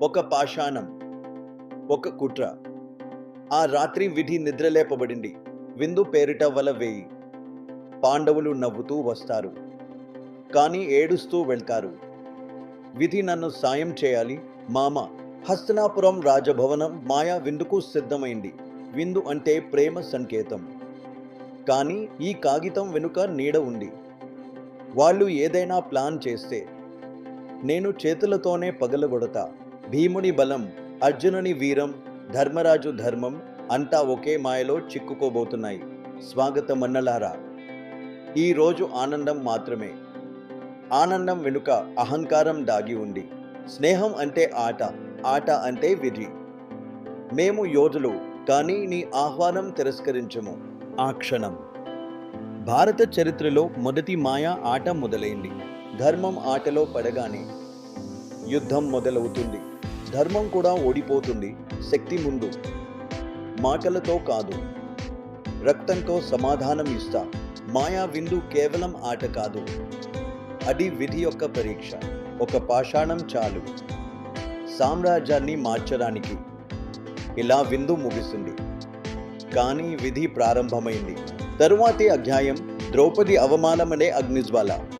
ఒక పాషాణం ఒక కుట్ర. ఆ రాత్రి విధి నిద్రలేపబడింది. విందు పేరిట వల వేయి. పాండవులు నవ్వుతూ వస్తారు. కానీ ఏడుస్తూ వెళ్తారు. విధి నన్ను సాయం చేయాలి? మామ హస్తనాపురం రాజభవనం మాయా విందుకు సిద్ధమైంది. విందు అంటే ప్రేమ సంకేతం. కానీ ఈ కాగితం వెనుక నీడ ఉంది. వాళ్ళు ఏదైనా ప్లాన్ చేస్తే నేను చేతులతోనే పగలగొడతా. భీముని బలం అర్జునుని వీరం ధర్మరాజు ధర్మం అంతా ఒకే మాయలో చిక్కుకోబోతున్నాయి. స్వాగతం అన్నలారా. ఈరోజు ఆనందం మాత్రమే. ఆనందం వెనుక అహంకారం దాగి ఉంది. స్నేహం అంటే ఆట ఆట అంటే విధి. మేము యోధులు కానీ నీ ఆహ్వానం తిరస్కరించము. ఆ క్షణం. భారత చరిత్రలో మొదటి మాయా ఆట మొదలైంది. ధర్మం ఆటలో పడగానే యుద్ధం మొదలవుతుంది. ధర్మం కూడా ఓడిపోతుంది శక్తి ముందు. మాటలతో కాదు. రక్తంతో సమాధానం ఇస్తా. మాయా విందు కేవలం ఆట కాదు. అది విధి యొక్క పరీక్ష. ఒక పాషాణం చాలు. సామ్రాజ్యాన్ని మార్చడానికి. ఇలా విందు ముగిసింది. కానీ విధి ప్రారంభమైంది. తరువాతి అధ్యాయం. ద్రౌపది అవమానమనే అగ్నిజ్వాల.